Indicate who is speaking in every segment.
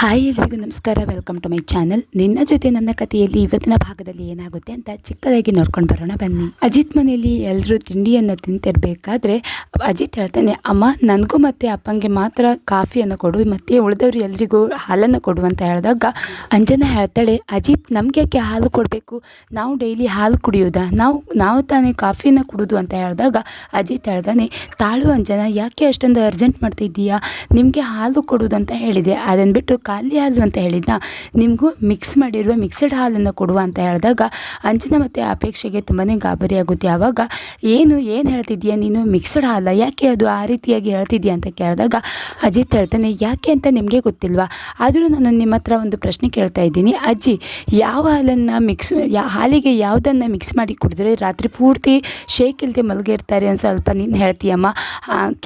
Speaker 1: Hi ಎಲ್ರಿಗೂ ನಮಸ್ಕಾರ welcome to my channel ನಿನ್ನ ಜೊತೆ ನನ್ನ ಕಥೆಯಲ್ಲಿ ಇವತ್ತಿನ ಭಾಗದಲ್ಲಿ ಏನಾಗುತ್ತೆ ಅಂತ ಚಿಕ್ಕದಾಗಿ ನೋಡ್ಕೊಂಡು ಬರೋಣ ಬನ್ನಿ. ಅಜಿತ್ ಮನೆಯಲ್ಲಿ ಎಲ್ಲರೂ ತಿಂಡಿಯನ್ನು ತಿಂತಿರ್ಬೇಕಾದ್ರೆ ಅಜಿತ್ ಹೇಳ್ತಾನೆ, ಅಮ್ಮ, ನನಗೂ ಮತ್ತೆ ಅಪ್ಪಂಗೆ ಮಾತ್ರ ಕಾಫಿಯನ್ನು ಕೊಡು, ಮತ್ತೆ ಉಳಿದವರು ಎಲ್ರಿಗೂ ಹಾಲನ್ನು ಕೊಡು ಅಂತ ಹೇಳಿದಾಗ ಅಂಜನ ಹೇಳ್ತಾಳೆ, ಅಜಿತ್, ನಮ್ಗೆ ಯಾಕೆ ಹಾಲು ಕೊಡಬೇಕು? ನಾವು ಡೈಲಿ ಹಾಲು ಕುಡಿಯೋದಾ? ನಾವು ನಾವು ತಾನೇ ಕಾಫಿನ ಕುಡೋದು ಅಂತ ಹೇಳಿದಾಗ ಅಜಿತ್ ಹೇಳ್ದಾನೆ ತಾಳು ಅಂಜನ, ಯಾಕೆ ಅಷ್ಟೊಂದು ಅರ್ಜೆಂಟ್ ಮಾಡ್ತಿದ್ದೀಯಾ ನಿಮಗೆ ಹಾಲು ಕೊಡುವುದಂತ ಹೇಳಿದೆ. ಅದನ್ನು ಬಿಟ್ಟು ಖಾಲಿ ಹಾಲು ಅಂತ ಹೇಳಿದ್ನ. ನಿಮಗೂ ಮಿಕ್ಸ್ ಮಾಡಿರುವ ಮಿಕ್ಸಡ್ ಹಾಲನ್ನು ಕೊಡುವ ಅಂತ ಹೇಳಿದಾಗ ಅಂಜನ ಮತ್ತು ಅಪೇಕ್ಷೆಗೆ ತುಂಬಾ ಗಾಬರಿ ಆಗುತ್ತೆ. ಆವಾಗ ಏನು ಏನು ಹೇಳ್ತಿದ್ಯಾ ನೀನು? ಮಿಕ್ಸಡ್ ಹಾಲ ಯಾಕೆ ಅದು ಆ ರೀತಿಯಾಗಿ ಹೇಳ್ತಿದ್ಯಾ ಅಂತ ಕೇಳಿದಾಗ, ಅಜಿತ್ ಹೇಳ್ತಾನೆ, ಯಾಕೆ ಅಂತ ನಿಮಗೆ ಗೊತ್ತಿಲ್ವಾ? ಆದರೂ ನಾನು ನಿಮ್ಮ ಹತ್ರ ಒಂದು ಪ್ರಶ್ನೆ ಕೇಳ್ತಾ ಇದ್ದೀನಿ. ಅಜ್ಜಿ, ಯಾವ ಹಾಲನ್ನು ಮಿಕ್ಸ್ ಯಾ, ಹಾಲಿಗೆ ಯಾವುದನ್ನು ಮಿಕ್ಸ್ ಮಾಡಿ ಕುಡಿದ್ರೆ ರಾತ್ರಿ ಪೂರ್ತಿ ಶೇಕ್ ಇಲ್ಲದೆ ಮಲಗಿರ್ತಾರೆ ಅಂತ ಸ್ವಲ್ಪ ನೀನು ಹೇಳ್ತೀಯಮ್ಮ.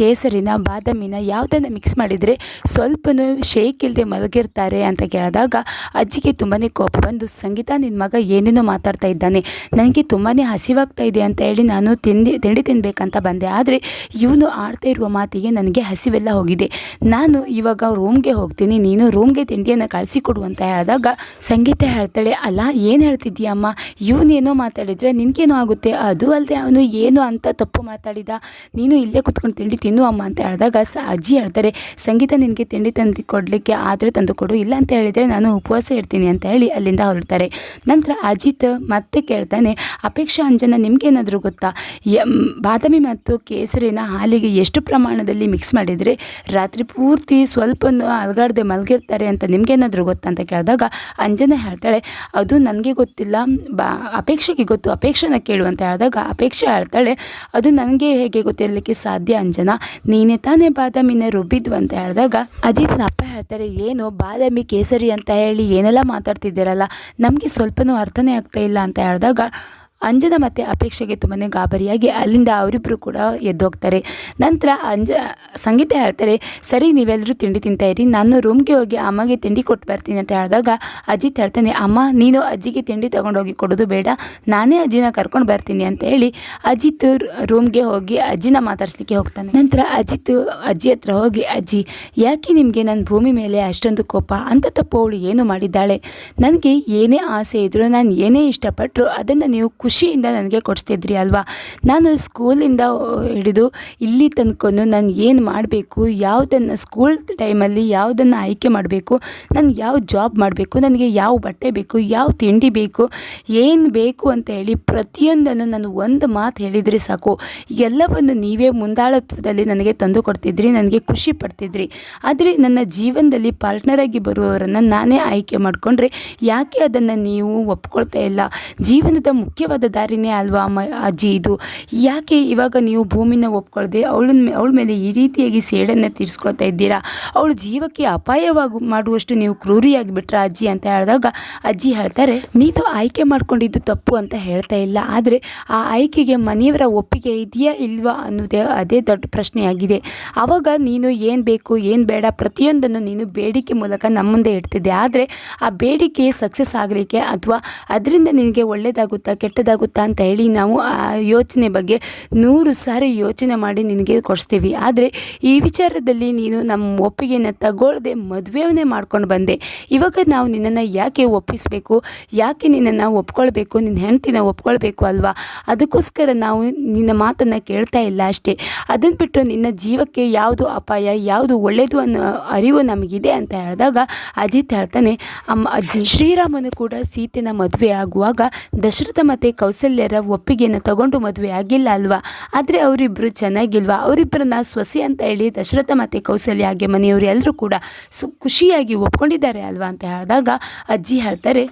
Speaker 1: ಕೇಸರಿನ, ಬಾದಾಮಿನ ಯಾವುದನ್ನು ಮಿಕ್ಸ್ ಮಾಡಿದರೆ ಸ್ವಲ್ಪನೂ ಶೇಕ್ ಇಲ್ಲದೆ ಮಲಗಿರ್ತಾರೆ ಅಂತ ಕೇಳಿದಾಗ ಅಜ್ಜಿಗೆ ತುಂಬಾ ಕೋಪ ಬಂದು, ಸಂಗೀತ ನಿನ್ನ ಮಗ ಏನೇನೋ ಮಾತಾಡ್ತಾ ಇದ್ದಾನೆ, ನನಗೆ ತುಂಬಾ ಹಸಿವಾಗ್ತಾ ಇದೆ ಅಂತ ಹೇಳಿ ನಾನು ತಿಂಡಿ ತಿಂಡಿ ತಿನ್ನಬೇಕಂತ ಬಂದೆ. ಆದರೆ ಇವನು ಆಡ್ತಾ ಇರುವ ಮಾತಿಗೆ ನನಗೆ ಹಸಿವೆಲ್ಲ ಹೋಗಿದೆ. ನಾನು ಇವಾಗ ರೂಮ್ಗೆ ಹೋಗ್ತೀನಿ, ನೀನು ರೂಮ್ಗೆ ತಿಂಡಿಯನ್ನು ಕಳಿಸಿಕೊಡು ಅಂತ ಹೇಳಿದಾಗ ಸಂಗೀತ ಹೇಳ್ತಾಳೆ, ಅಲ್ಲ, ಏನು ಹೇಳ್ತಿದ್ದೀಯಮ್ಮ? ಇವನೇನೋ ಮಾತಾಡಿದರೆ ನಿನಗೇನೋ ಆಗುತ್ತೆ? ಅದು ಅಲ್ಲದೆ ಅವನು ಏನು ಅಂತ ತಪ್ಪು ಮಾತಾಡಿದ. ನೀನು ಇಲ್ಲೇ ಕುತ್ಕೊಂಡು ತಿಂಡಿ ತಿನ್ನು ಅಮ್ಮ ಅಂತ ಹೇಳಿದಾಗ ಸ, ಅಜ್ಜಿ ಹೇಳ್ತಾರೆ, ಸಂಗೀತ ನಿನಗೆ ತಿಂಡಿ ತಂದು ಕೊಡಲಿಕ್ಕೆ ಆದರೆ ತಂದು ಕೊಡು. ಇಲ್ಲ ಅಂತ ಹೇಳಿದರೆ ನಾನು ಉಪವಾಸ ಇರ್ತೀನಿ ಅಂತ ಹೇಳಿ ಅಲ್ಲಿಂದ ಹೊರಡ್ತಾರೆ. ನಂತರ ಅಜಿತ್ ಮತ್ತೆ ಕೇಳ್ತಾನೆ, ಅಪೇಕ್ಷಾ ಅಂಜನ, ನಿಮ್ಗೇನಾದರೂ ಗೊತ್ತಾ? ಬಾದಾಮಿ ಮತ್ತು ಕೇಸರಿನ ಹಾಲಿಗೆ ಎಷ್ಟು ಪ್ರಮಾಣದಲ್ಲಿ ಮಿಕ್ಸ್ ಮಾಡಿದರೆ ರಾತ್ರಿ ಪೂರ್ತಿ ಸ್ವಲ್ಪ ಅಲ್ಗಾಡದೆ ಮಲಗಿರ್ತಾರೆ ಅಂತ ನಿಮ್ಗೇನಾದರೂ ಗೊತ್ತಾ? ಅಂತ ಕೇಳಿದಾಗ ಅಂಜನ ಹೇಳ್ತಾಳೆ, ಅದು ನನಗೆ ಗೊತ್ತಿಲ್ಲ. ಬಾ, ಅಪೇಕ್ಷೆಗೆ ಗೊತ್ತು. ಅಪೇಕ್ಷೆನ ಕೇಳು. ಅಂತ ಹೇಳಿದಾಗ ಅಪೇಕ್ಷೆ ಹೇಳ್ತಾಳೆ, ಅದು ನನಗೆ ಹೇಗೆ ಗೊತ್ತಿರಲಿಕ್ಕೆ ಸಾಧ್ಯ ಅಂಜನ? ನೀನೇ ತಾನೇ ಬಾದಾಮಿನ ರುಬ್ಬಿದ್ವು ಅಂತ ಹೇಳಿದಾಗ ಅಜಿತ್ನ ಅಪ್ಪ ಹೇಳ್ತಾರೆ, ಏನು ಬಾದಾಮಿ ಕೇಸರಿ ಅಂತ ಹೇಳಿ ಏನೆಲ್ಲ ಮಾತಾಡ್ತಿದ್ದೀರಲ್ಲ ನಮಗೆ ಸ್ವಲ್ಪನೂ ಅರ್ಥನೇ ಆಗ್ತಾ ಇಲ್ಲ ಅಂತ ಹೇಳಿದಾಗ ಅಂಜನ ಮತ್ತು ಅಪೇಕ್ಷೆಗೆ ತುಂಬಾ ಗಾಬರಿಯಾಗಿ ಅಲ್ಲಿಂದ ಅವರಿಬ್ಬರು ಕೂಡ ಎದ್ದೋಗ್ತಾರೆ. ನಂತರ ಅಂಜ, ಸಂಗೀತ ಹೇಳ್ತಾರೆ, ಸರಿ ನೀವೆಲ್ಲರೂ ತಿಂಡಿ ತಿಂತಾ ಇರಿ. ನಾನು ರೂಮ್ಗೆ ಹೋಗಿ ಅಮ್ಮಗೆ ತಿಂಡಿ ಕೊಟ್ಟು ಬರ್ತೀನಿ ಅಂತ ಹೇಳಿದಾಗ ಅಜಿತ್ ಹೇಳ್ತಾನೆ, ಅಮ್ಮ, ನೀನು ಅಜ್ಜಿಗೆ ತಿಂಡಿ ತೊಗೊಂಡೋಗಿ ಕೊಡೋದು ಬೇಡ. ನಾನೇ ಅಜ್ಜಿನ ಕರ್ಕೊಂಡು ಬರ್ತೀನಿ ಅಂತ ಹೇಳಿ ಅಜಿತ್ ರೂಮ್ಗೆ ಹೋಗಿ ಅಜ್ಜಿನ ಮಾತಾಡ್ಸ್ಲಿಕ್ಕೆ ಹೋಗ್ತಾನೆ. ನಂತರ ಅಜಿತ್ ಅಜ್ಜಿ ಹತ್ರ ಹೋಗಿ, ಅಜ್ಜಿ, ಯಾಕೆ ನಿಮಗೆ ನನ್ನ ಭೂಮಿ ಮೇಲೆ ಅಷ್ಟೊಂದು ಕೋಪ? ಅಂತ ತಪ್ಪು ಏನು ಮಾಡಿದ್ದಾಳೆ? ನನಗೆ ಏನೇ ಆಸೆ ಇದ್ದರೂ ನಾನು ಏನೇ ಇಷ್ಟಪಟ್ಟರು ಅದನ್ನು ನೀವು ಖುಷಿಯಿಂದ ನನಗೆ ಕೊಡಿಸ್ತಿದ್ರಿ ಅಲ್ವಾ? ನಾನು ಸ್ಕೂಲಿಂದ ಹಿಡಿದು ಇಲ್ಲಿ ತಂದ್ಕೊಂಡು ನಾನು ಏನು ಮಾಡಬೇಕು, ಯಾವುದನ್ನು ಸ್ಕೂಲ್ ಟೈಮಲ್ಲಿ ಯಾವುದನ್ನು ಆಯ್ಕೆ ಮಾಡಬೇಕು, ನಾನು ಯಾವ ಜಾಬ್ ಮಾಡಬೇಕು, ನನಗೆ ಯಾವ ಬಟ್ಟೆ ಬೇಕು, ಯಾವ ತಿಂಡಿ ಬೇಕು, ಏನು ಬೇಕು ಅಂತ ಹೇಳಿ ಪ್ರತಿಯೊಂದನ್ನು ನಾನು ಒಂದು ಮಾತು ಹೇಳಿದರೆ ಸಾಕು. ಎಲ್ಲವನ್ನು ನೀವೇ ಮುಂದಾಳತ್ವದಲ್ಲಿ ನನಗೆ ತಂದು ಕೊಡ್ತಿದ್ರಿ, ನನಗೆ ಖುಷಿ ಪಡ್ತಿದ್ರಿ. ಆದರೆ ನನ್ನ ಜೀವನದಲ್ಲಿ ಪಾರ್ಟ್ನರಾಗಿ ಬರುವವರನ್ನು ನಾನೇ ಆಯ್ಕೆ ಮಾಡಿಕೊಂಡ್ರೆ ಯಾಕೆ ಅದನ್ನು ನೀವು ಒಪ್ಕೊಳ್ತಾ ಇಲ್ಲ? ಜೀವನದ ಮುಖ್ಯವಾದ ದಾರಿನೇ ಅಲ್ವಾ ಅಮ್ಮ, ಅಜ್ಜಿ ಇದು? ಯಾಕೆ ಇವಾಗ ನೀವು ಭೂಮಿನ ಒಪ್ಕೊಳ್ಳದೆ ಅವಳನ್ನ ಅವಳ ಮೇಲೆ ಈ ರೀತಿಯಾಗಿ ಸೇಡನ್ನು ತೀರಿಸ್ಕೊಳ್ತಾ ಇದ್ದೀರಾ? ಅವಳು ಜೀವಕ್ಕೆ ಅಪಾಯವಾಗಿ, ಮಾಡುವಷ್ಟು ನೀವು ಕ್ರೂರಿಯಾಗಿ ಬಿಟ್ರ ಅಜ್ಜಿ ಅಂತ ಹೇಳಿದಾಗ ಅಜ್ಜಿ ಹೇಳ್ತಾರೆ, ನೀನು ಆಯ್ಕೆ ಮಾಡ್ಕೊಂಡಿದ್ದು ತಪ್ಪು ಅಂತ ಹೇಳ್ತಾ ಇಲ್ಲ, ಆದರೆ ಆ ಆಯ್ಕೆಗೆ ಮನೆಯವರ ಒಪ್ಪಿಗೆ ಇದೆಯಾ ಇಲ್ವಾ ಅನ್ನೋದೇ ಅದೇ ದೊಡ್ಡ ಪ್ರಶ್ನೆಯಾಗಿದೆ. ಆವಾಗ ನೀನು ಏನು ಬೇಕು, ಏನು ಬೇಡ ಪ್ರತಿಯೊಂದನ್ನು ನೀನು ಬೇಡಿಕೆ ಮೂಲಕ ನಮ್ಮ ಮುಂದೆ ಇಡ್ತಿದ್ದೆ, ಆದರೆ ಆ ಬೇಡಿಕೆ ಸಕ್ಸಸ್ ಆಗಲಿಕ್ಕೆ ಅಥವಾ ಅದರಿಂದ ನಿನಗೆ ಒಳ್ಳೆಯದಾಗುತ್ತಾ ಕೆಟ್ಟದಾಗುತ್ತಾ ಅಂತ ಹೇಳಿ ನಾವು ಆ ಯೋಚನೆ ಬಗ್ಗೆ ನೂರು ಸಾರಿ ಯೋಚನೆ ಮಾಡಿ ನಿನಗೆ ಕೊಡಿಸ್ತೀವಿ. ಆದರೆ ಈ ವಿಚಾರದಲ್ಲಿ ನೀನು ನಮ್ಮ ಒಪ್ಪಿಗೆನ ತಗೊಳ್ಳದೆ ಮದುವೆಯನ್ನೇ ಮಾಡ್ಕೊಂಡು ಬಂದೆ. ಇವಾಗ ನಾವು ನಿನ್ನನ್ನು ಯಾಕೆ ಒಪ್ಪಿಸಬೇಕು? ಯಾಕೆ ನಿನ್ನನ್ನು ಒಪ್ಕೊಳ್ಬೇಕು? ನಿನ್ನ ಹೆಂಡ್ತಿನ ಒಪ್ಕೊಳ್ಬೇಕು ಅಲ್ವಾ? ಅದಕ್ಕೋಸ್ಕರ ನಾವು ನಿನ್ನ ಮಾತನ್ನು ಕೇಳ್ತಾ ಇಲ್ಲ ಅಷ್ಟೇ. ಅದನ್ನು ಬಿಟ್ಟು ನಿನ್ನ ಜೀವಕ್ಕೆ ಯಾವುದು ಅಪಾಯ, ಯಾವುದು ಒಳ್ಳೆಯದು ಅನ್ನೋ ಅರಿವು ನಮಗಿದೆ ಅಂತ ಹೇಳಿದಾಗ ಅಜಿತ್ ಹೇಳ್ತಾನೆ, ಅಮ್ಮ, ಅಜ್ಜಿ ಶ್ರೀರಾಮನು ಕೂಡ ಸೀತೆನ ಮದುವೆ ಆಗುವಾಗ ದಶರಥ ಮತ್ತು ಕೌಸಲ್ಯರ ಒಪ್ಪಿಗೆಯನ್ನು ತಗೊಂಡು ಮದುವೆ ಆಗಿಲ್ಲ ಅಲ್ವಾ? ಆದರೆ ಅವರಿಬ್ಬರು ಚೆನ್ನಾಗಿಲ್ವಾ? ಅವರಿಬ್ಬರನ್ನ ಸ್ವಸಿ ಅಂತ ಹೇಳಿ ದಶರಥ ಮತ್ತು ಕೌಸಲ್ಯ ಹಾಗೆ ಮನೆಯವರು ಎಲ್ಲರೂ ಕೂಡ ಸು ಖುಷಿಯಾಗಿ ಒಪ್ಕೊಂಡಿದ್ದಾರೆ ಅಲ್ವಾ ಅಂತ ಹೇಳಿದಾಗ ಅಜ್ಜಿ ಹೇಳ್ತಾರೆ,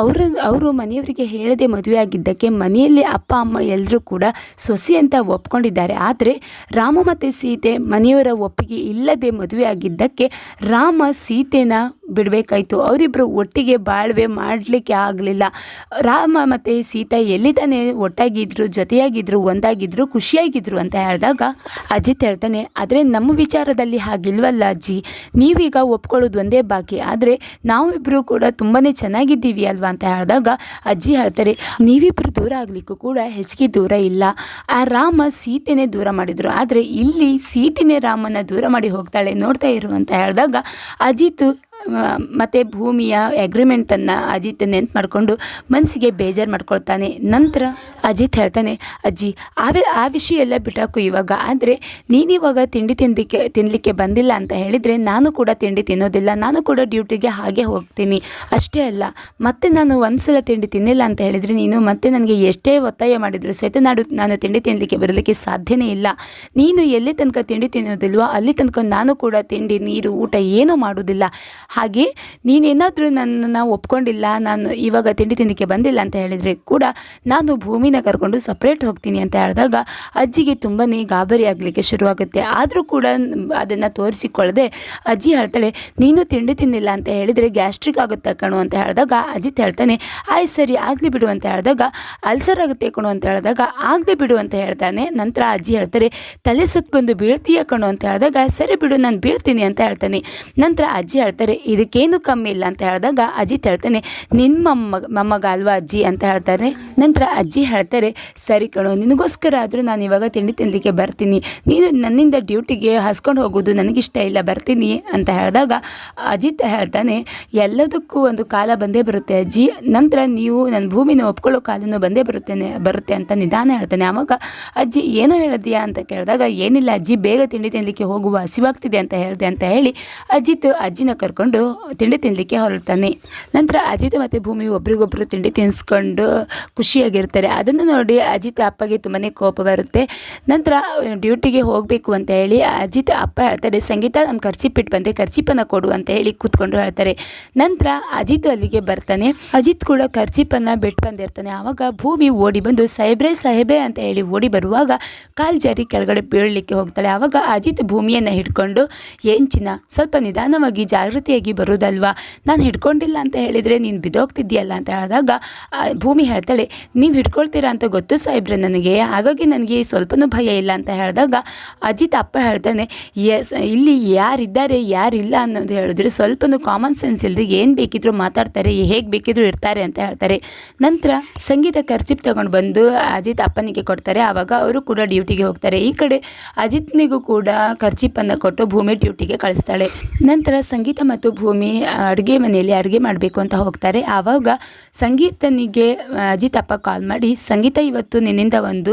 Speaker 1: ಅವರ ಅವರು ಮನೆಯವರಿಗೆ ಹೇಳದೆ ಮದುವೆ ಆಗಿದ್ದಕ್ಕೆ ಮನೆಯಲ್ಲಿ ಅಪ್ಪ, ಅಮ್ಮ ಎಲ್ಲರೂ ಕೂಡ ಸ್ವಸಿ ಅಂತ ಒಪ್ಕೊಂಡಿದ್ದಾರೆ. ಆದರೆ ರಾಮ ಮತ್ತು ಸೀತೆ ಮನೆಯವರ ಒಪ್ಪಿಗೆ ಇಲ್ಲದೆ ಮದುವೆ ಆಗಿದ್ದಕ್ಕೆ ರಾಮ ಸೀತೆನ ಬಿಡಬೇಕಾಯ್ತು. ಅವರಿಬ್ಬರು ಒಟ್ಟಿಗೆ ಬಾಳ್ವೆ ಮಾಡಲಿಕ್ಕೆ ಆಗಲಿಲ್ಲ. ರಾಮ ಮತ್ತು ಸೀತಾ ಎಲ್ಲಿ ತಾನೇ ಒಟ್ಟಾಗಿದ್ರು, ಜೊತೆಯಾಗಿದ್ರು, ಒಂದಾಗಿದ್ರು, ಖುಷಿಯಾಗಿದ್ರು ಅಂತ ಹೇಳಿದಾಗ ಅಜಿತ್ ಹೇಳ್ತಾನೆ, ಆದರೆ ನಮ್ಮ ವಿಚಾರದಲ್ಲಿ ಹಾಗಿಲ್ವಲ್ಲ ಅಜ್ಜಿ. ನೀವೀಗ ಒಪ್ಕೊಳ್ಳೋದು ಒಂದೇ ಬಾಕಿ. ಆದರೆ ನಾವಿಬ್ಬರು ಕೂಡ ತುಂಬಾ ಚೆನ್ನಾಗಿದ್ದೀವಿ ಅಲ್ವಾ? ಅಂತ ಹೇಳಿದಾಗ ಅಜ್ಜಿ ಹೇಳ್ತಾರೆ ನೀವಿಬ್ಬರು ದೂರ ಆಗಲಿಕ್ಕೂ ಕೂಡ ಹೆಚ್ಚಿಗೆ ದೂರ ಇಲ್ಲ. ಆ ರಾಮ ಸೀತೆನೇ ದೂರ ಮಾಡಿದರು. ಆದರೆ ಇಲ್ಲಿ ಸೀತೆನೇ ರಾಮನ ದೂರ ಮಾಡಿ ಹೋಗ್ತಾಳೆ. ನೋಡ್ತಾ ಇರು ಅಂತ ಹೇಳಿದಾಗ ಅಜಿತ್ ಮತ್ತು ಭೂಮಿಯ ಅಗ್ರಿಮೆಂಟನ್ನು ಅಜಿತ್ ನೆನ್ಪು ಮಾಡಿಕೊಂಡು ಮನಸ್ಸಿಗೆ ಬೇಜಾರು ಮಾಡ್ಕೊಳ್ತಾನೆ. ನಂತರ ಅಜಿತ್ ಹೇಳ್ತಾನೆ, ಅಜ್ಜಿ, ಆ ಆ ವಿಷಯ ಎಲ್ಲ ಬಿಟ್ಟಾಕು ಇವಾಗ. ಆದರೆ ನೀನಿವಾಗ ತಿಂಡಿ ತಿಂದಿಕ್ಕೆ ತಿನ್ನಲಿಕ್ಕೆ ಬಂದಿಲ್ಲ ಅಂತ ಹೇಳಿದರೆ ನಾನು ಕೂಡ ತಿಂಡಿ ತಿನ್ನೋದಿಲ್ಲ. ನಾನು ಕೂಡ ಡ್ಯೂಟಿಗೆ ಹಾಗೆ ಹೋಗ್ತೀನಿ. ಅಷ್ಟೇ ಅಲ್ಲ, ಮತ್ತೆ ನಾನು ಒಂದ್ಸಲ ತಿಂಡಿ ತಿನ್ನಿಲ್ಲ ಅಂತ ಹೇಳಿದರೆ ನೀನು ಮತ್ತೆ ನನಗೆ ಎಷ್ಟೇ ಒತ್ತಾಯ ಮಾಡಿದರೂ ಸಹಿತ ನಾಡು, ನಾನು ತಿಂಡಿ ತಿನ್ನಲಿಕ್ಕೆ ಬರಲಿಕ್ಕೆ ಸಾಧ್ಯನೇ ಇಲ್ಲ. ನೀನು ಎಲ್ಲಿ ತನಕ ತಿಂಡಿ ತಿನ್ನೋದಿಲ್ವೋ ಅಲ್ಲಿ ತನಕ ನಾನು ಕೂಡ ತಿಂಡಿ, ನೀರು, ಊಟ ಏನೂ ಮಾಡೋದಿಲ್ಲ. ಹಾಗೆ ನೀನೇನಾದರೂ ನನ್ನನ್ನು ಒಪ್ಕೊಂಡಿಲ್ಲ, ನಾನು ಇವಾಗ ತಿಂಡಿ ತಿನ್ನಕ್ಕೆ ಬಂದಿಲ್ಲ ಅಂತ ಹೇಳಿದರೆ ಕೂಡ ನಾನು ಭೂಮಿನ ಕರ್ಕೊಂಡು ಸಪ್ರೇಟ್ ಹೋಗ್ತೀನಿ ಅಂತ ಹೇಳಿದಾಗ ಅಜ್ಜಿಗೆ ತುಂಬಾ ಗಾಬರಿ ಆಗಲಿಕ್ಕೆ ಶುರುವಾಗುತ್ತೆ. ಆದರೂ ಕೂಡ ಅದನ್ನು ತೋರಿಸಿಕೊಳ್ಳದೆ ಅಜ್ಜಿ ಹೇಳ್ತಾಳೆ, ನೀನು ತಿಂಡಿ ತಿನ್ನಿಲ್ಲ ಅಂತ ಹೇಳಿದರೆ ಗ್ಯಾಸ್ಟ್ರಿಕ್ ಆಗುತ್ತೆ ಕಣು? ಅಂತ ಹೇಳಿದಾಗ ಅಜಿತ್ ಹೇಳ್ತಾನೆ, ಆಯ್ತು ಸರಿ, ಆಗಲಿ ಬಿಡು ಅಂತ ಹೇಳಿದಾಗ ಅಲ್ಸರ್ ಆಗುತ್ತೆ ಕಣು? ಅಂತ ಹೇಳಿದಾಗ, ಆಗಲಿ ಬಿಡು ಅಂತ ಹೇಳ್ತಾನೆ. ನಂತರ ಅಜ್ಜಿ ಹೇಳ್ತಾರೆ, ತಲೆ ಸುತ್ತ ಬಂದು ಬೀಳ್ತೀಯ ಕಣು? ಅಂತ ಹೇಳಿದಾಗ, ಸರಿ ಬಿಡು, ನಾನು ಬೀಳ್ತೀನಿ ಅಂತ ಹೇಳ್ತಾನೆ. ನಂತರ ಅಜ್ಜಿ ಹೇಳ್ತಾರೆ ಇದಕ್ಕೇನು ಕಮ್ಮಿ ಇಲ್ಲ ಅಂತ ಹೇಳಿದಾಗ ಅಜಿತ್ ಹೇಳ್ತಾನೆ ಮೊಮ್ಮಗ ಮೊಮ್ಮಗ ಅಲ್ವಾ ಅಜ್ಜಿ? ಅಂತ ಹೇಳ್ತಾರೆ. ನಂತರ ಅಜ್ಜಿ ಹೇಳ್ತಾರೆ, ಸರಿ ಕಣೋ, ನಿನಗೋಸ್ಕರ ಆದರೂ ನಾನು ಇವಾಗ ತಿಂಡಿ ತಿನ್ನಲಿಕ್ಕೆ ಬರ್ತೀನಿ. ನೀನು ನನ್ನಿಂದ ಡ್ಯೂಟಿಗೆ ಹಸ್ಕೊಂಡು ಹೋಗೋದು ನನಗಿಷ್ಟ ಇಲ್ಲ, ಬರ್ತೀನಿ. ಅಂತ ಹೇಳಿದಾಗ ಅಜಿತ್ ಹೇಳ್ತಾನೆ, ಎಲ್ಲದಕ್ಕೂ ಒಂದು ಕಾಲ ಬಂದೇ ಬರುತ್ತೆ ಅಜ್ಜಿ. ನಂತರ ನೀವು ನನ್ನ ಭೂಮಿನ ಒಪ್ಕೊಳ್ಳೋ ಕಾಲನೂ ಬಂದೇ ಬರುತ್ತೇನೆ, ಬರುತ್ತೆ ಅಂತ ನಿಧಾನ ಹೇಳ್ತಾನೆ. ಆವಾಗ ಅಜ್ಜಿ, ಏನೋ ಹೇಳಿದ್ಯಾ? ಅಂತ ಕೇಳಿದಾಗ, ಏನಿಲ್ಲ ಅಜ್ಜಿ, ಬೇಗ ತಿಂಡಿ ತಿನ್ನಲಿಕ್ಕೆ ಹೋಗುವ ಹಸಿವಾಗ್ತಿದೆ ಅಂತ ಹೇಳಿದೆ ಅಂತ ಹೇಳಿ ಅಜಿತ್ ಅಜ್ಜಿನ ಕರ್ಕೊಂಡು ತಿಂಡಿ ತಿನ್ನಲಿಕ್ಕೆ ಹೊರಡ್ತಾನೆ. ನಂತರ ಅಜಿತ್ ಮತ್ತು ಭೂಮಿ ಒಬ್ರಿಗೊಬ್ಬರು ತಿಂಡಿ ತಿನ್ನಿಸ್ಕೊಂಡು ಖುಷಿಯಾಗಿರ್ತಾರೆ. ಅದನ್ನು ನೋಡಿ ಅಜಿತ್ ಅಪ್ಪಗೆ ತುಂಬಾ ಕೋಪ ಬರುತ್ತೆ. ನಂತರ ಡ್ಯೂಟಿಗೆ ಹೋಗಬೇಕು ಅಂತ ಹೇಳಿ ಅಜಿತ್ ಅಪ್ಪ ಹೇಳ್ತಾರೆ, ಸಂಗೀತ ನಮ್ಮ ಖರ್ಚಿಪಿಟ್ಟು ಬಂದೆ ಖರ್ಚಿಪನ್ನು ಕೊಡು ಅಂತ ಹೇಳಿ ಕೂತ್ಕೊಂಡು ಹೇಳ್ತಾರೆ. ನಂತರ ಅಜಿತ್ ಅಲ್ಲಿಗೆ ಬರ್ತಾನೆ. ಅಜಿತ್ ಕೂಡ ಖರ್ಚಿಪನ್ನು ಬಿಟ್ಟು ಬಂದಿರ್ತಾನೆ. ಆವಾಗ ಭೂಮಿ ಓಡಿ ಬಂದು, ಸಾಹೇಬ್ರೆ ಸಾಹೇಬೆ ಅಂತ ಹೇಳಿ ಓಡಿ ಬರುವಾಗ ಕಾಲ್ ಜಾರಿ ಕೆಳಗಡೆ ಬೀಳಲಿಕ್ಕೆ ಹೋಗ್ತಾಳೆ. ಆವಾಗ ಅಜಿತ್ ಭೂಮಿಯನ್ನು ಹಿಡ್ಕೊಂಡು, ಏನ್ ಚಿನ್ನ, ಸ್ವಲ್ಪ ನಿಧಾನವಾಗಿ ಜಾಗೃತಿಯಾಗಿ ಬರೋದಲ್ವಾ? ನಾನು ಹಿಡ್ಕೊಂಡಿಲ್ಲ ಅಂತ ಹೇಳಿದರೆ ನೀನು ಬಿದ್ದೋಗ್ತಿದ್ಯಲ್ಲ ಅಂತ ಹೇಳಿದಾಗ ಭೂಮಿ ಹೇಳ್ತಾಳೆ, ನೀವು ಹಿಡ್ಕೊಳ್ತೀರಾ ಅಂತ ಗೊತ್ತು ಸಾಹೇಬ್ರೆ ನನಗೆ, ಹಾಗಾಗಿ ನನಗೆ ಸ್ವಲ್ಪನೂ ಭಯ ಇಲ್ಲ ಅಂತ ಹೇಳಿದಾಗ, ಅಜಿತ್ ಅಪ್ಪ ಹೇಳ್ತಾನೆ ಎಸ್ ಇಲ್ಲಿ ಯಾರಿದ್ದಾರೆ, ಯಾರಿಲ್ಲ ಅನ್ನೋದು ಹೇಳಿದ್ರೆ ಸ್ವಲ್ಪನೂ ಕಾಮನ್ ಸೆನ್ಸ್ ಇಲ್ಲದೆ ಏನು ಬೇಕಿದ್ರೂ ಮಾತಾಡ್ತಾರೆ, ಹೇಗೆ ಬೇಕಿದ್ರೂ ಇರ್ತಾರೆ ಅಂತ ಹೇಳ್ತಾರೆ. ನಂತರ ಸಂಗೀತ ಖರ್ಚಿಪ್ ತಗೊಂಡು ಬಂದು ಅಜಿತ್ ಅಪ್ಪನಿಗೆ ಕೊಡ್ತಾರೆ, ಆವಾಗ ಅವರು ಕೂಡ ಡ್ಯೂಟಿಗೆ ಹೋಗ್ತಾರೆ. ಈ ಕಡೆ ಅಜಿತ್ನಿಗೂ ಕೂಡ ಖರ್ಚಿಪ್ಪನ್ನು ಕೊಟ್ಟು ಭೂಮಿ ಡ್ಯೂಟಿಗೆ ಕಳಿಸ್ತಾಳೆ. ನಂತರ ಸಂಗೀತ ಮತ್ತು ಭೂಮಿ ಅಡುಗೆ ಮನೆಯಲ್ಲಿ ಅಡುಗೆ ಮಾಡಬೇಕು ಅಂತ ಹೋಗ್ತಾರೆ. ಆವಾಗ ಸಂಗೀತನಿಗೆ ಅಜಿತಪ್ಪ ಕಾಲ್ ಮಾಡಿ, ಸಂಗೀತ ಇವತ್ತು ನಿನ್ನಿಂದ ಒಂದು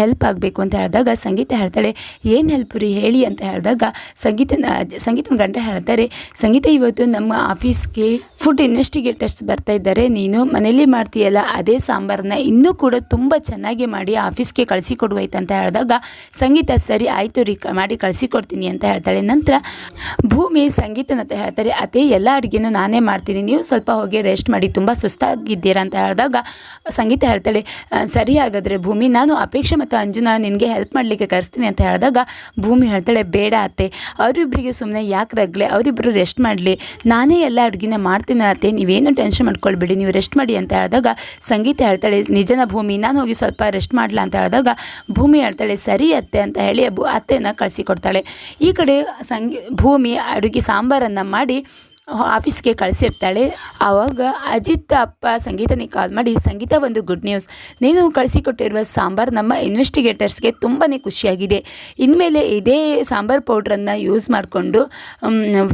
Speaker 1: ಹೆಲ್ಪ್ ಆಗಬೇಕು ಅಂತ ಹೇಳಿದಾಗ, ಸಂಗೀತ ಹೇಳ್ತಾಳೆ, ಏನು ಹೆಲ್ಪ್ ರೀ, ಹೇಳಿ ಅಂತ ಹೇಳಿದಾಗ, ಸಂಗೀತನ ಸಂಗೀತನ ಗಂಡ ಹೇಳ್ತಾರೆ, ಸಂಗೀತ ಇವತ್ತು ನಮ್ಮ ಆಫೀಸ್ಗೆ ಫುಡ್ ಇನ್ವೆಸ್ಟಿಗೇಟರ್ಸ್ ಬರ್ತಾ ಇದ್ದಾರೆ. ನೀನು ಮನೆಯಲ್ಲಿ ಮಾಡ್ತೀಯಲ್ಲ, ಅದೇ ಸಾಂಬಾರನ್ನ ಇನ್ನೂ ಕೂಡ ತುಂಬ ಚೆನ್ನಾಗಿ ಮಾಡಿ ಆಫೀಸ್ಗೆ ಕಳಿಸಿಕೊಡುವೈತೆ ಅಂತ ಹೇಳಿದಾಗ, ಸಂಗೀತ ಸರಿ, ಆಯಿತು ರೀ ಮಾಡಿ ಕಳಿಸಿಕೊಡ್ತೀನಿ ಅಂತ ಹೇಳ್ತಾಳೆ. ನಂತರ ಭೂಮಿ ಸಂಗೀತನ ಹತ್ರ ಹೇಳ್ತಾರೆ ಅದೇ ಎಲ್ಲ ಅಡುಗೆನೂ ನಾನೇ ಮಾಡ್ತೀನಿ. ನೀವು ಸ್ವಲ್ಪ ಹೋಗಿ ರೆಸ್ಟ್ ಮಾಡಿ ತುಂಬ ಸುಸ್ತಾಗಿದ್ದೀರಾ ಅಂತ ಹೇಳಿದಾಗ ಸಂಗೀತ ಹೇಳ್ತಾಳೆ "ಆ, ಸರಿ ಹಾಗಾದರೆ ಭೂಮಿ ನಾನು ಅಪೇಕ್ಷೆ ಮತ್ತು ಅಂಜುನ ನಿನಗೆ ಹೆಲ್ಪ್ ಮಾಡಲಿಕ್ಕೆ ಕರೆಸ್ತೀನಿ ಅಂತ ಹೇಳಿದಾಗ ಭೂಮಿ ಹೇಳ್ತಾಳೆ ಬೇಡ ಅತ್ತೆ ಅವರಿಬ್ಬರಿಗೆ ಸುಮ್ಮನೆ ಯಾಕೆ ರಗ್ಲೆ ಅವರಿಬ್ಬರು ರೆಸ್ಟ್ ಮಾಡಲಿ. ನಾನೇ ಎಲ್ಲ ಅಡುಗೆನ ಮಾಡ್ತೀನಿ ಅತ್ತೆ ನೀವೇನು ಟೆನ್ಷನ್ ಮಾಡ್ಕೊಳ್ಬೇಡಿ ನೀವು ರೆಸ್ಟ್ ಮಾಡಿ ಅಂತ ಹೇಳಿದಾಗ ಸಂಗೀತ ಹೇಳ್ತಾಳೆ ನಿಜನ ಭೂಮಿ ನಾನು ಹೋಗಿ ಸ್ವಲ್ಪ ರೆಸ್ಟ್ ಮಾಡಲ? ಅಂತ ಹೇಳಿದಾಗ ಭೂಮಿ ಹೇಳ್ತಾಳೆ ಸರಿ ಅತ್ತೆ ಅಂತ ಹೇಳಿ ಅತ್ತೆನ ಕಳಿಸಿಕೊಡ್ತಾಳೆ ಈ ಕಡೆ ಸಂಗಿ ಭೂಮಿ ಅಡುಗೆ ಸಾಂಬಾರನ್ನು ಮಾಡಿ ಆಫೀಸ್ಗೆ ಕಳಿಸಿರ್ತಾಳೆ ಆವಾಗ ಅಜಿತ್ ಅಪ್ಪ ಸಂಗೀತನಿಗೆ ಕಾಲ್ ಮಾಡಿ, ಸಂಗೀತ ಒಂದು ಗುಡ್ ನ್ಯೂಸ್ ನೀನು ಕಳಿಸಿಕೊಟ್ಟಿರುವ ಸಾಂಬಾರು ನಮ್ಮ ಇನ್ವೆಸ್ಟಿಗೇಟರ್ಸ್ಗೆ ತುಂಬಾ ಖುಷಿಯಾಗಿದೆ. ಇನ್ಮೇಲೆ ಇದೇ ಸಾಂಬಾರು ಪೌಡ್ರನ್ನು ಯೂಸ್ ಮಾಡಿಕೊಂಡು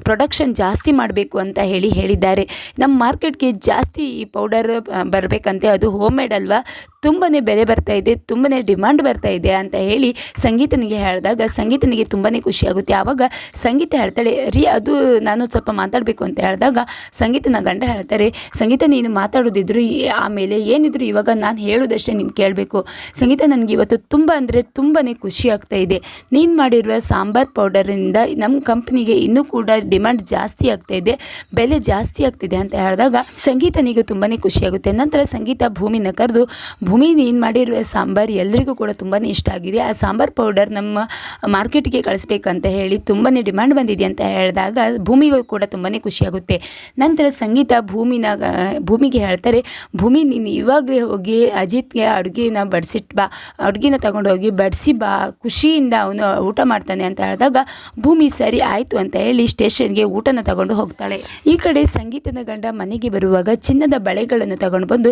Speaker 1: ಪ್ರೊಡಕ್ಷನ್ ಜಾಸ್ತಿ ಮಾಡಬೇಕು ಅಂತ ಹೇಳಿ ಹೇಳಿದ್ದಾರೆ. ನಮ್ಮ ಮಾರ್ಕೆಟ್ಗೆ ಜಾಸ್ತಿ ಈ ಪೌಡರ್ ಬರಬೇಕಂತೆ. ಅದು ಹೋಮ್ ಮೇಡ್ ಅಲ್ವಾ? ತುಂಬಾ ಬೆಲೆ ಬರ್ತಾ ಇದೆ ತುಂಬಾ ಡಿಮಾಂಡ್ ಬರ್ತಾ ಇದೆ ಅಂತ ಹೇಳಿ ಸಂಗೀತನಿಗೆ ಹೇಳಿದಾಗ ಸಂಗೀತನಿಗೆ ತುಂಬಾ ಖುಷಿಯಾಗುತ್ತೆ. ಆವಾಗ ಸಂಗೀತ ಹೇಳ್ತಾಳೆ, ರೀ, ಅದು ನಾನು ಸ್ವಲ್ಪ ಮಾತಾಡಬೇಕು ಅಂತ ಹೇಳಿದಾಗ ಸಂಗೀತನ ಗಂಡ ಹೇಳ್ತಾರೆ, ಸಂಗೀತ ನೀನು ಮಾತಾಡೋದಿದ್ರು ಆಮೇಲೆ ಏನಿದ್ರು ಇವಾಗ ನಾನು ಹೇಳೋದಷ್ಟೇ ನೀನು ಕೇಳಬೇಕು. ಸಂಗೀತ ನನಗೆ ಇವತ್ತು ತುಂಬ ಅಂದರೆ ತುಂಬಾ ಖುಷಿ ಆಗ್ತಾ ಇದೆ. ನೀನು ಮಾಡಿರುವ ಸಾಂಬಾರ್ ಪೌಡರಿಂದ ನಮ್ಮ ಕಂಪ್ನಿಗೆ ಇನ್ನೂ ಕೂಡ ಡಿಮ್ಯಾಂಡ್ ಜಾಸ್ತಿ ಆಗ್ತಾ ಇದೆ, ಬೆಲೆ ಜಾಸ್ತಿ ಆಗ್ತಿದೆ ಅಂತ ಹೇಳಿದಾಗ ಸಂಗೀತನಿಗೆ ತುಂಬಾ ಖುಷಿಯಾಗುತ್ತೆ ನಂತರ ಸಂಗೀತ ಭೂಮಿನ ಕರೆದು, ಭೂಮಿ ನೀನು ಮಾಡಿರುವ ಸಾಂಬಾರ್ ಎಲ್ಲರಿಗೂ ಕೂಡ ತುಂಬಾ ಇಷ್ಟ ಆಗಿದೆ. ಆ ಸಾಂಬಾರ್ ಪೌಡರ್ ನಮ್ಮ ಮಾರ್ಕೆಟ್ಗೆ ಕಳಿಸ್ಬೇಕಂತ ಹೇಳಿ ತುಂಬಾ ಡಿಮ್ಯಾಂಡ್ ಬಂದಿದೆ ಅಂತ ಹೇಳಿದಾಗ ಭೂಮಿಗೂ ಕೂಡ ತುಂಬಾ ಖುಷಿಯಾಗುತ್ತೆ. ನಂತರ ಸಂಗೀತ ಭೂಮಿನ ಭೂಮಿಗೆ ಹೇಳ್ತಾರೆ, ಭೂಮಿ, ನೀನು ಇವಾಗಲೇ ಹೋಗಿ ಅಜಿತ್ಗೆ ಅಡುಗೆನ ಬಡಿಸಿಟ್ ಬಾ, ಅಡುಗೆನ ತಗೊಂಡೋಗಿ ಬಡಿಸಿ ಬಾ, ಖುಷಿಯಿಂದ ಅವನು ಊಟ ಮಾಡ್ತಾನೆ ಅಂತ ಹೇಳಿದಾಗ, ಭೂಮಿ ಸರಿ ಆಯಿತು ಅಂತ ಹೇಳಿ ಸ್ಟೇಷನ್ಗೆ ಊಟನ ತಗೊಂಡು ಹೋಗ್ತಾಳೆ. ಈ ಕಡೆ ಸಂಗೀತನ ಗಂಡ ಮನೆಗೆ ಬರುವಾಗ ಚಿನ್ನದ ಬಳೆಗಳನ್ನು ತಗೊಂಡು ಬಂದು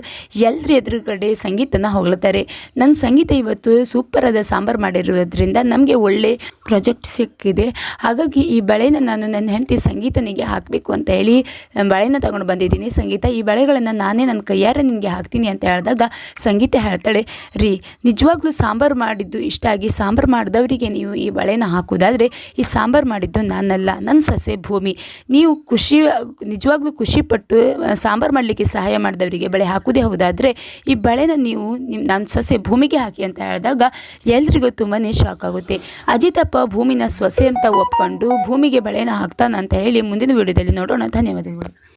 Speaker 1: ಎಲ್ಲರ ಎದುರುಗಡೆ ಸಂಗೀತನ ಹೊಗಳುತ್ತಾರೆ ನನ್ನ ಸಂಗೀತ ಇವತ್ತು ಸೂಪರ್ ಆದ ಸಾಂಬಾರು ಮಾಡಿರೋದ್ರಿಂದ ನಮಗೆ ಒಳ್ಳೆ ಪ್ರಾಜೆಕ್ಟ್ ಸಿಕ್ಕಿದೆ. ಹಾಗಾಗಿ ಈ ಬಳೆನ ನಾನು ನನ್ನ ಹೆಂಡತಿ ಸಂಗೀತನಿಗೆ ಹಾಕಬೇಕು ಅಂತ ಹೇಳಿ ಬಳೆನ ತಗೊಂಡು ಬಂದಿದ್ದೀನಿ. ಸಂಗೀತ, ಈ ಬಳೆಗಳನ್ನು ನಾನೇ ನನ್ನ ಕೈಯಾರೆ ನಿನಗೆ ಹಾಕ್ತೀನಿ ಅಂತ ಹೇಳಿದಾಗ ಸಂಗೀತ ಹೇಳ್ತಾಳೆ, ರೀ, ನಿಜವಾಗ್ಲೂ ಸಾಂಬಾರು ಮಾಡಿದ್ದು ಇಷ್ಟ ಆಗಿ ಸಾಂಬಾರು ಮಾಡಿದವರಿಗೆ ನೀವು ಈ ಬಳೆನ ಹಾಕೋದಾದರೆ ಈ ಸಾಂಬಾರು ಮಾಡಿದ್ದು ನಾನಲ್ಲ, ನನ್ನ ಸೊಸೆ ಭೂಮಿ. ನೀವು ಖುಷಿ, ನಿಜವಾಗ್ಲೂ ಖುಷಿಪಟ್ಟು ಸಾಂಬಾರು ಮಾಡಲಿಕ್ಕೆ ಸಹಾಯ ಮಾಡಿದವರಿಗೆ ಬಳೆ ಹಾಕೋದೇ ಹೌದಾದರೆ ಈ ಬಳೆನ ನೀವು ನಿಮ್ಮ ನನ್ನ ಸೊಸೆ ಭೂಮಿಗೆ ಹಾಕಿ ಅಂತ ಹೇಳಿದಾಗ ಎಲ್ರಿಗೂ ತುಂಬಾ ಶಾಕ್ ಆಗುತ್ತೆ. ಅಜಿತಪ್ಪ ಭೂಮಿನ ಸೊಸೆ ಅಂತ ಒಪ್ಕೊಂಡು ಭೂಮಿಗೆ ಬಳೆನ ಹಾಕ್ತಾನಂತ ಹೇಳಿ ಮುಂದಿನ ವಿಡಿಯೋದಲ್ಲಿ ನೋಡೋಣ ಧನ್ಯವಾದಗಳು